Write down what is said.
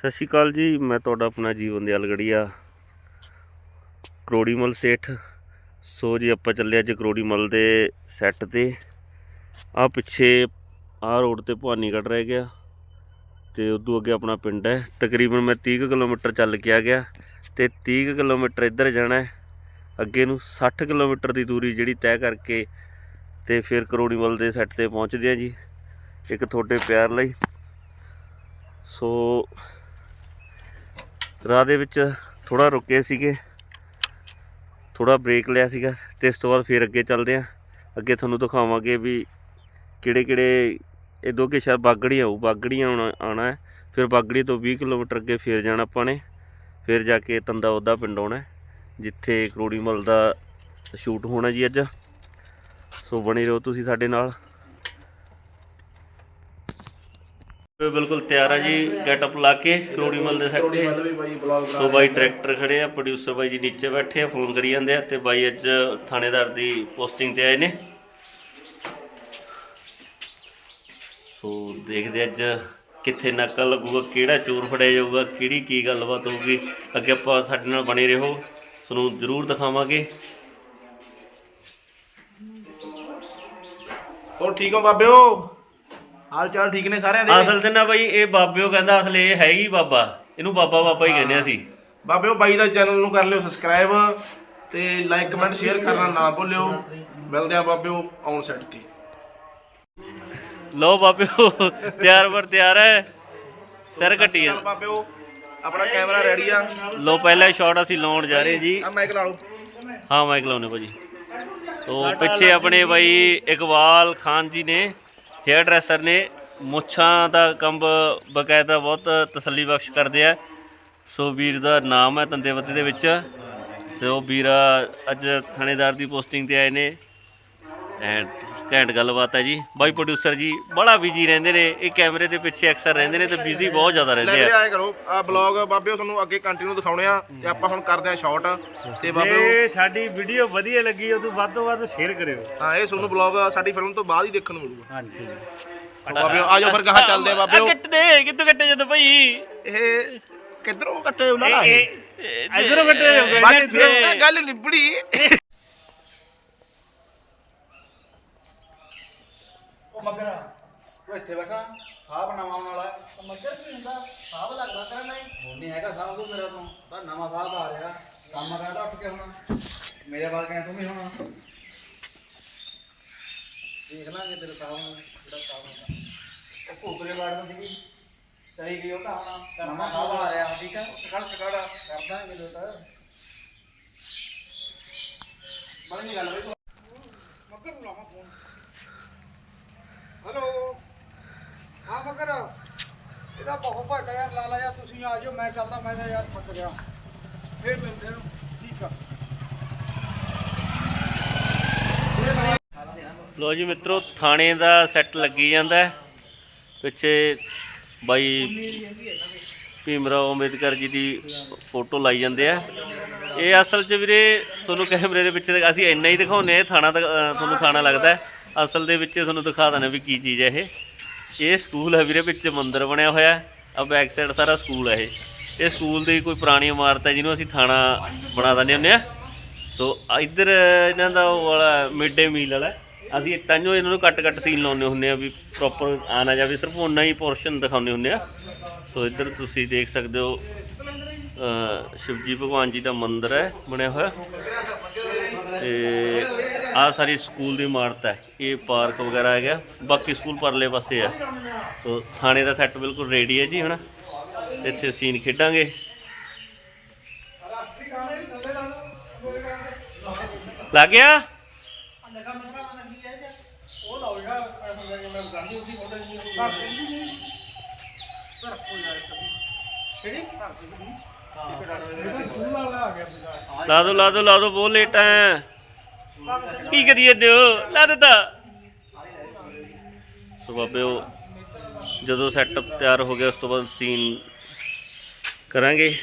ਸਤਿ ਸ਼੍ਰੀ ਅਕਾਲ ਜੀ, ਮੈਂ ਤੁਹਾਡਾ ਆਪਣਾ ਜੀਵਨ ਦੇ ਅਲਗੜੀਆ ਕਰੋੜੀਮਲ ਸੇਠ। ਸੋ ਜੀ, ਆਪਾਂ ਚੱਲੇ ਅੱਜ ਕਰੋੜੀਮਲ ਦੇ ਸੈੱਟ ਤੇ। ਆ ਪਿੱਛੇ ਆ ਰੋਡ ਤੇ ਭਵਾਨੀਗੜ੍ਹ ਰਹਿ ਗਿਆ ਤੇ ਉਦੋਂ ਅੱਗੇ ਆਪਣਾ ਪਿੰਡ ਹੈ। ਤਕਰੀਬਨ ਮੈਂ 30 ਕੁ ਕਿਲੋਮੀਟਰ ਚੱਲ ਕੇ ਆ ਗਿਆ ਤੇ 30 ਕੁ ਕਿਲੋਮੀਟਰ ਇੱਧਰ ਜਾਣਾ ਹੈ। ਅੱਗੇ ਨੂੰ 60 ਕਿਲੋਮੀਟਰ ਦੀ ਦੂਰੀ ਜਿਹੜੀ ਤੈਅ ਕਰਕੇ ਤੇ ਫਿਰ ਕਰੋੜੀਮਲ ਦੇ ਸੈੱਟ ਤੇ ਪਹੁੰਚਦੇ ਆ ਜੀ, ਇੱਕ ਤੁਹਾਡੇ ਪਿਆਰ ਲਈ। ਸੋ ਰਾਹ ਦੇ ਵਿੱਚ ਥੋੜਾ ਰੁਕੇ ਸੀਗੇ। ਥੋੜਾ ਬ੍ਰੇਕ ਲਿਆ ਸੀਗਾ ਤੇ ਇਸ ਤੋਂ ਬਾਅਦ ਫਿਰ ਅੱਗੇ ਚੱਲਦੇ ਆਂ ਅੱਗੇ ਤੁਹਾਨੂੰ ਦਿਖਾਵਾਂਗੇ ਵੀ ਕਿਹੜੇ ਕਿਹੜੇ ਇਹ ਦੋ ਸ਼ਹਿਰ ਬਾਗੜੀ ਆਊ। ਬਾਗੜੀ ਆਉਣਾ ਆਉਣਾ ਹੈ। ਫਿਰ ਬਾਗੜੀ ਤੋਂ 20 ਕਿਲੋਮੀਟਰ ਅੱਗੇ ਫਿਰ ਜਾਣਾ ਆਪਾਂ ਨੇ। ਫਿਰ ਜਾ ਕੇ ਤੰਦਾ ਉਹਦਾ ਪਿੰਡ ਆਉਣਾ ਹੈ, ਜਿੱਥੇ ਕਰੋੜੀਮਲ ਦਾ ਸ਼ੂਟ ਹੋਣਾ ਜੀ ਅੱਜ। ਸੋ ਬਣੇ ਰਹੋ ਤੁਸੀਂ ਸਾਡੇ ਨਾਲ ਇਹ ਬਿਲਕੁਲ ਤਿਆਰ ਆ ਜੀ ਗੈਟਅਪ ਲਾ ਕੇ ਦੇ ਤੇ। ਵੀ ਬਾਈ ਬਲੌਗ ਸੋ ਬਾਈ ਡਾਇਰੈਕਟਰ ਖੜੇ ਆ ਪ੍ਰੋਡਿਊਸਰ ਬਾਈ ਜੀ ਨੀਚੇ ਬੈਠੇ ਆ ਫੋਨ ਕਰੀ ਜਾਂਦੇ ਆ ਤੇ ਬਾਈ ਅੱਜ ਥਾਣੇਦਾਰ ਦੀ ਪੋਸਟਿੰਗ ਤੇ ਆਏ ਨੇ। ਸੋ ਦੇਖਦੇ ਅੱਜ ਕਿੱਥੇ ਨਕਲ ਲੱਗੂਗਾ ਕਿਹੜਾ ਚੋਰ ਫੜਿਆ ਜਾਊਗਾ ਕਿਹੜੀ ਕੀ ਗੱਲਬਾਤ ਹੋਊਗੀ। ਅੱਗੇ ਆਪਾਂ ਸਾਡੇ ਨਾਲ ਬਣੇ ਰਹੋ ਤੁਹਾਨੂੰ ਜ਼ਰੂਰ ਦਿਖਾਵਾਂਗੇ। ਹੋਰ ਠੀਕ ਹੋ ਬਾਬਿਓ? ਹਾਲ ਚਾਲ ਠੀਕ ਨੇ ਸਾਰਿਆਂ ਦੇ? ਅਸਲ ਤੇ ਨਾ ਬਾਈ ਇਹ ਬਾਬਿਓ ਕਹਿੰਦਾ ਅਸਲ ਇਹ ਹੈਗੀ ਬਾਬਾ। ਇਹਨੂੰ ਬਾਬਾ ਬਾਬਾ ਹੀ ਕਹਿੰਦੇ ਅਸੀਂ। ਬਾਬਿਓ ਬਾਈ ਦਾ ਚੈਨਲ ਨੂੰ ਕਰ ਲਿਓ ਸਬਸਕ੍ਰਾਈਬ ਤੇ ਲਾਈਕ ਕਮੈਂਟ ਸ਼ੇਅਰ ਕਰਨਾ ਨਾ ਭੁੱਲਿਓ। ਮਿਲਦੇ ਆ ਬਾਬਿਓ ਆਨ ਸੈਟ ਤੇ। ਲੋ ਬਾਬਿਓ ਤਿਆਰ ਬਰ ਤਿਆਰ ਹੈ। ਸਿਰ ਘੱਟੀ ਆ। ਚੱਲ ਬਾਬਿਓ ਆਪਣਾ ਕੈਮਰਾ ਰੈਡੀ ਆ। ਲੋ ਪਹਿਲਾ ਸ਼ਾਟ ਅਸੀਂ ਲਾਉਣ ਜਾ ਰਹੇ ਜੀ। ਆ ਮਾਈਕ ਲਾ ਲਓ। ਹਾਂ ਮਾਈਕ ਲਾਉਣੇ ਭਾਜੀ। ਤੋ ਪਿੱਛੇ ਆਪਣੇ ਬਾਈ ਇਕਬਾਲ ਖਾਨ ਜੀ ਨੇ। ਹੇਅਰ ਡਰੈਸਰ ਨੇ ਮੁੱਛਾਂ ਦਾ ਕੰਮ ਬਕਾਇਦਾ ਬਹੁਤ ਤਸੱਲੀ ਬਖਸ਼ ਕਰਦੇ ਆ। ਸੋ ਵੀਰ ਦਾ ਨਾਮ ਹੈ ਤੰਦੇਵਤੀ ਦੇ ਵਿੱਚ। ਤੇ ਉਹ ਵੀਰ ਅੱਜ ਥਾਣੇਦਾਰ ਦੀ ਪੋਸਟਿੰਗ ਤੇ ਆਏ ਨੇ। ਐਂਡ ਘੈਂਟ ਗੱਲਬਾਤ ਹੈ ਜੀ। ਬਾਈ ਪ੍ਰੋਡਿਊਸਰ ਜੀ ਬੜਾ ਬਿਜ਼ੀ ਰਹਿੰਦੇ ਨੇ। ਇਹ ਕੈਮਰੇ ਦੇ ਪਿੱਛੇ ਅਕਸਰ ਰਹਿੰਦੇ ਨੇ ਤੇ ਬਿਜ਼ੀ ਬਹੁਤ ਜ਼ਿਆਦਾ ਲੈ ਰਹਿੰਦੇ ਵੀਰੇ ਆ ਆਏ ਕਰੋ। ਆ ਬਲੌਗ ਬਾਬਿਓ ਤੁਹਾਨੂੰ ਅੱਗੇ ਕੰਟੀਨਿਊ ਦਿਖਾਉਣੇ ਆ। ਤੇ ਆਪਾਂ ਹੁਣ ਕਰਦੇ ਆ ਸ਼ਾਰਟ ਤੇ ਬਾਬਿਓ ਜੇ ਸਾਡੀ ਵੀਡੀਓ ਵਧੀਆ ਲੱਗੀ ਉਹ ਤੋਂ ਵੱਧ ਤੋਂ ਵੱਧ ਸ਼ੇਅਰ ਕਰਿਓ। ਹਾਂ ਇਹ ਤੁਹਾਨੂੰ ਬਲੌਗ ਸਾਡੀ ਫਿਲਮ ਤੋਂ ਬਾਅਦ ਹੀ ਦੇਖਣ ਨੂੰ ਮਿਲੂਗਾ। ਹਾਂਜੀ। ਬਾਬਿਓ ਆ ਜਾਓ ਫਿਰ ਗਾਹਾਂ ਚੱਲਦੇ ਆ ਬਾਬਿਓ ਕੱਟਦੇ ਕਿੱਥੋਂ ਕੱਟੇ ਜਦੋਂ ਭਾਈ? ਇਹ ਕਿੱਧਰੋਂ ਕੱਟੇ ਉਹਨਾਂ ਇਧਰੋਂ ਕੱਟੇ ਬਸ ਫਿਰ ਤਾਂ ਗੱਲ ਨਿਬੜੀ ਉਹ ਮਗਰ ਉਹ ਇੱਥੇ ਬੈਠਾ ਸਾਹ ਬਣਾਉਣ ਵਾਲਾ। ਹੈ। ਮੱਗਰ ਕੀ ਹੁੰਦਾ ਸਾਹ ਲੱਗਦਾ ਤੇਰਾ ਨਹੀਂ? ਹੁਣ ਨਹੀਂ ਹੈਗਾ ਸਾਹ ਕੋ ਮੇਰਾ ਤੋਂ। ਤਾਂ ਨਵਾਂ ਸਾਹ ਆ ਰਿਹਾ। ਕੰਮ ਕਰਦਾ ਉੱਠ ਕੇ ਹੁਣ। ਮੇਰੇ ਵੱਲ ਕਹਿ ਤੂੰ ਵੀ ਹੁਣ। ਦੇਖ ਲਾਂਗੇ ਤੇਰੇ ਸਾਹ ਨੂੰ ਜਿਹੜਾ ਸਾਹ ਹੁੰਦਾ ਉਹ ਭੂਤਰੇ ਬਾੜ ਨੂੰ ਸੀਗੀ ਸਹੀ ਗਈ ਉਹ ਤਾਂ। ਹੁਣ ਨਵਾਂ ਸਾਹ ਆ ਰਿਹਾ ਠੀਕ ਆ? ਖੜ ਖੜ। ਕਰਦਾ ਇਹ ਲੋਟਾ ਬੜੀ ਗੱਲ ਬਈ ਮਗਰ ਨੂੰ ਲਾਵਾਂ ਫੋਨ। ਹੈਲੋ। ਹਾਂ ਮਗਰ ਇਹਦਾ ਬਹੁਤ ਭਾਗਾ ਯਾਰ ਲਾ ਯਾਰ ਤੁਸੀਂ ਆ ਜਾਓ ਮੈਂ ਚੱਲਦਾ ਮੈਂ ਤਾਂ ਯਾਰ ਥੱਕ ਗਿਆ। ਫੇਰ ਮਿਲਦੇ ਨੂੰ ਠੀਕ ਆ। ਲੋ ਜੀ ਮਿੱਤਰੋ ਥਾਣੇ ਦਾ ਸੈੱਟ ਲੱਗੀ ਜਾਂਦਾ ਪਿੱਛੇ ਬਾਈ ਭੀਮਰਾਓ ਅੰਬੇਦਕਰ ਜੀ ਦੀ ਫੋਟੋ ਲਾਈ ਜਾਂਦੇ ਆ। ਇਹ ਅਸਲ 'ਚ ਵੀਰੇ ਤੁਹਾਨੂੰ ਕੈਮਰੇ ਦੇ ਪਿੱਛੇ ਅਸੀਂ ਇੰਨਾ ਹੀ ਦਿਖਾਉਂਦੇ ਆ ਥਾਣਾ ਤਾਂ, ਤੁਹਾਨੂੰ ਥਾਣਾ ਲੱਗਦਾ ਅਸਲ ਦੇ ਵਿੱਚ ਤੁਹਾਨੂੰ ਦਿਖਾ ਦਿੰਦੇ ਵੀ ਕੀ ਚੀਜ਼ ਹੈ ਇਹ। ਇਹ ਸਕੂਲ ਹੈ ਵੀਰੇ ਵਿੱਚ ਮੰਦਿਰ ਬਣਿਆ ਹੋਇਆ ਹੈ। ਆ ਬੈਕ ਸਾਈਡ ਸਾਰਾ ਸਕੂਲ ਹੈ ਇਹ। ਇਹ ਸਕੂਲ ਦੀ ਕੋਈ ਪੁਰਾਣੀ ਇਮਾਰਤ ਹੈ ਜਿਹਨੂੰ ਅਸੀਂ ਥਾਣਾ ਬਣਾ ਦਿੰਦੇ ਹੁੰਦੇ ਆ। ਸੋ ਇੱਧਰ ਇਹਨਾਂ ਦਾ ਉਹ ਵਾਲਾ ਮਿਡ ਡੇ ਮੀਲ ਵਾਲਾ ਅਸੀਂ ਤਾਂ ਜੋ ਇਹਨਾਂ ਨੂੰ ਕੱਟ ਕੱਟ ਸੀਨ ਲਾਉਂਦੇ ਹੁੰਦੇ ਆ ਵੀ ਪ੍ਰੋਪਰ ਆ ਨਾ ਜਾਵੇ, ਸਿਰਫ ਉਨਾ ਹੀ ਪੋਰਸ਼ਨ ਦਿਖਾਉਂਦੇ ਹੁੰਦੇ ਆ। ਸੋ ਇੱਧਰ ਤੁਸੀਂ ਦੇਖ ਸਕਦੇ ਹੋ ਸ਼ਿਵਜੀ ਭਗਵਾਨ ਜੀ ਦਾ ਮੰਦਿਰ ਹੈ, ਬਣਿਆ ਹੋਇਆ। ਤੇ ਆ ਸਾਰੀ ਸਕੂਲ ਦੀ ਇਮਾਰਤ ਹੈ, ਇਹ ਪਾਰਕ ਵਗੈਰਾ ਹੈਗਾ, ਬਾਕੀ ਸਕੂਲ ਪਰਲੇ ਪਾਸੇ ਆ। ਸੋ ਥਾਣੇ ਦਾ ਸੈੱਟ ਬਿਲਕੁਲ ਰੈਡੀ ਹੈ ਜੀ, ਹਨਾ? ਇੱਥੇ ਸੀਨ ਖੇਡਾਂਗੇ। ਲੱਗ ਗਿਆ? ਲਾ ਦੋ ਲਾ ਦੋ ਲਾ ਦੋ, ਬਹੁਤ ਲੇਟ ਹੈ। ਕੀ ਕਰੀਏ ਦਿਓ ਹੋ ਲਾ ਦਿੱਤਾ। ਸੋ ਬਾਬੇ, ਉਹ ਜਦੋਂ ਸੈਟਅਪ ਤਿਆਰ ਹੋ ਗਿਆ, ਉਸ ਤੋਂ ਬਾਅਦ ਸੀਨ ਕਰਾਂਗੇ।